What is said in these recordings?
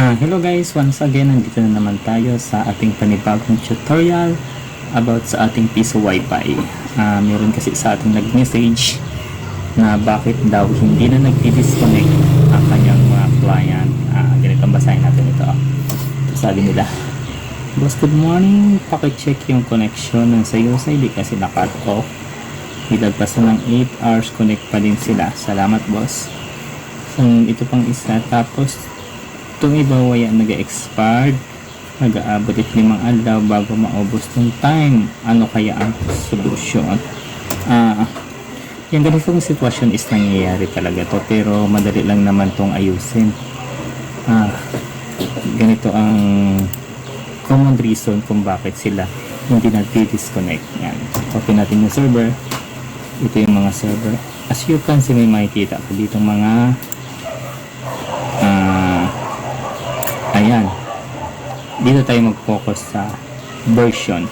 Ah, hello guys, once again, nandito na naman tayo sa ating panibagong tutorial about sa ating piso wifi. Ah, meron kasi sa ating nag-message na bakit daw hindi na nag-disconnect ang kanyang mga client. Ah, ganito ang basahin natin ito. Ito sabi nila. Boss, good morning. Pakicheck yung connection ng sa hindi kasi na-cut off. Ilagpas na ng 8 hours connect pa din sila. Salamat, boss. So, ito pang isa. Tapos, itong iba waya nag-expired. Nag-aabot it limang adlaw bago maubos ng time. Ano kaya ang solusyon? Ah, yung ganitong sitwasyon is nangyayari talaga to pero madali lang naman tong ayusin. Ah, ganito ang common reason kung bakit sila hindi nag-disconnect. Yan. Copy natin yung server. Ito yung mga server. As you can see, may makikita ko dito mga ah, ayan. Dito tayo mag-focus sa version.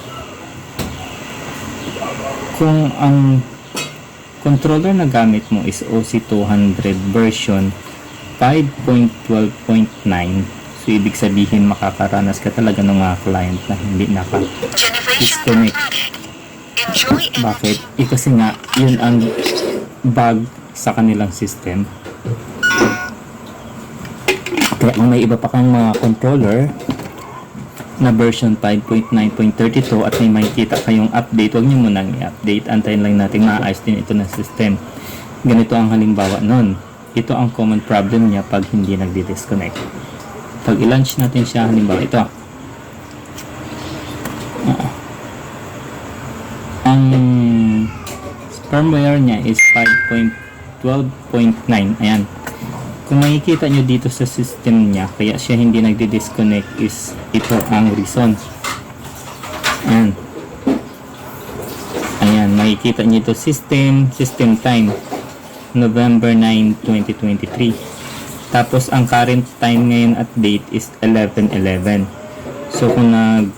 Kung ang controller na gamit mo is OC200 version 5.12.9 so ibig sabihin makakaranas ka talaga ng mga client na hindi naka Generation Disconnect. product. Enjoy and bakit? Eh kasi nga, yun ang bug sa kanilang system. Kaya kung may iba pa kang mga controller na version 5.9.32 at may makikita kayong update, huwag nyo munang i-update. Antayin lang natin maayos din ito ng system. Ganito ang halimbawa nun. Ito ang common problem niya pag hindi nagdi-disconnect. Pag i-launch natin siya, halimbawa ito. ang firmware niya is 5.12.9 ayan kung makikita nyo dito sa system niya kaya siya hindi nagdi-disconnect is ito ang reason. Ayan. Ayan makikita nyo ito system system time. November 9, 2023 tapos ang current time ngayon at date is 11.11 so kung nag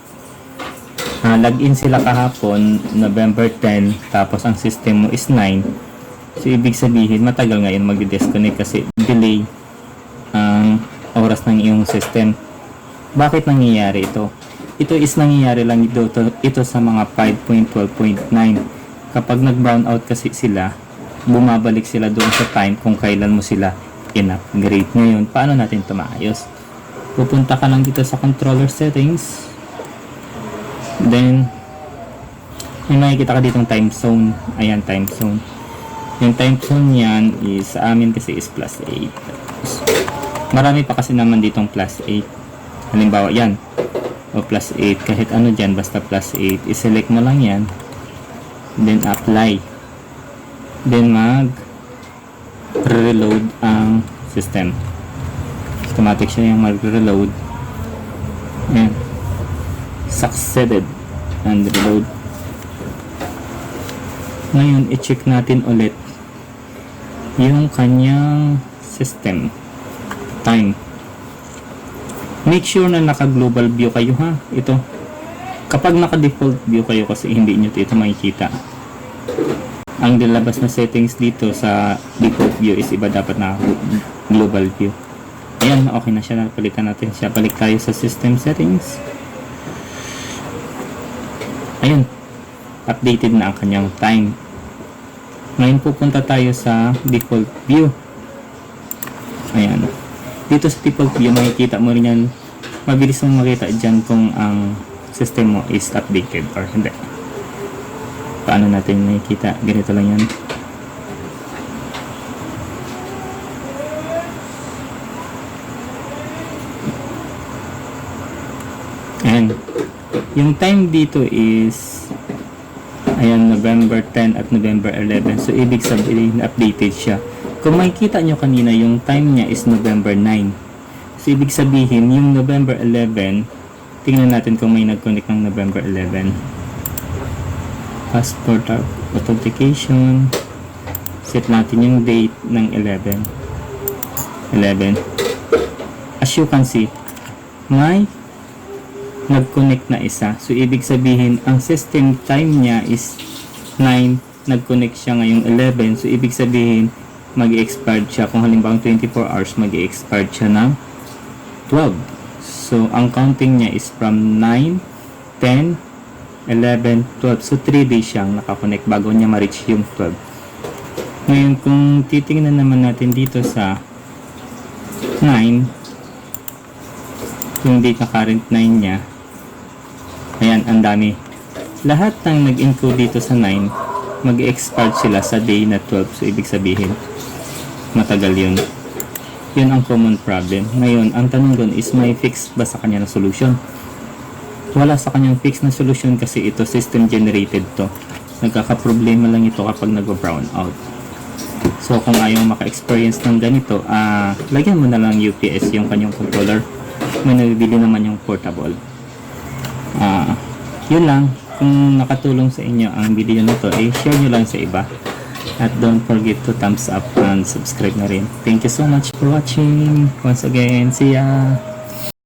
Ah, login sila kahapon, November 10, tapos ang system mo is 9. So, ibig sabihin, matagal ngayon mag-disconnect kasi delay ang oras ng iyong system. Bakit nangyayari ito? Ito is nangyayari lang ito, ito sa mga 5.12.9. Kapag nag-brown out kasi sila, bumabalik sila doon sa time kung kailan mo sila in-upgrade. Ngayon, paano natin ito maayos? Pupunta ka lang dito sa controller settings, Then, may makikita ka ditong time zone. Ayan, time zone. Yung time zone yan is, sa amin kasi is plus 8. Tapos, marami pa kasi naman ditong plus 8. Halimbawa, yan. O plus 8. Kahit ano dyan, basta plus 8. I-select mo lang yan. Then, apply. Then, mag reload ang system. Automatic siya yung mag-reload. Ayan succeeded and reload ngayon i-check natin ulit yung kanyang system. Time. Make sure na naka global view kayo ha? Ito. Kapag naka default view kayo kasi hindi nyo ito makikita. Ang nilabas na settings dito sa default view is iba dapat na global view. Ayan okay na siya. Napalitan natin siya. Balik tayo sa system settings. Ayun updated na ang kanyang time ngayon pupunta tayo sa default view. Ayan. Dito sa default view makikita mo rin yan. Mabilis mong makita dyan kung ang system mo is updated or hindi. Paano natin makikita? Ganito lang yan. Ayan. Yung time dito is ayan November 10 at November 11 so ibig sabihin updated siya. Kung makikita nyo kanina yung time niya is November 9 so ibig sabihin yung November 11 tingnan natin kung may nag-connect ng November 11 passport authentication. Set natin yung date ng 11 11 as you can see may nag-connect na isa. So, ibig sabihin, ang system time niya is 9, nag-connect siya ngayong 11. So, ibig sabihin, mag expired siya. Kung halimbawa 24 hours, mag expired siya ng 12. So, ang counting niya is from 9, 10, 11, 12. So, 3 days siyang nakakonect bago niya ma-reach yung 12. Ngayon, kung titingnan naman natin dito sa 9, yung date na current 9 niya, ayan, ang dami. Lahat ng nag-encode dito sa 9, mag-expire sila sa day na 12. So, ibig sabihin, matagal yun. Yun ang common problem. Ngayon, ang tanong doon is may fix ba sa kanya na solution? Wala sa kanyang fix na solution kasi ito system generated to. Nagkakaproblema lang ito kapag nag-brown out. So, kung ayaw maka-experience ng ganito, ah lagyan mo na lang UPS yung kanyang controller. May nabibili naman yung portable. Ah, yun lang. Kung nakatulong sa inyo ang video na to, eh, share nyo lang sa iba. At don't forget to thumbs up and subscribe na rin. Thank you so much for watching. Once again, see ya!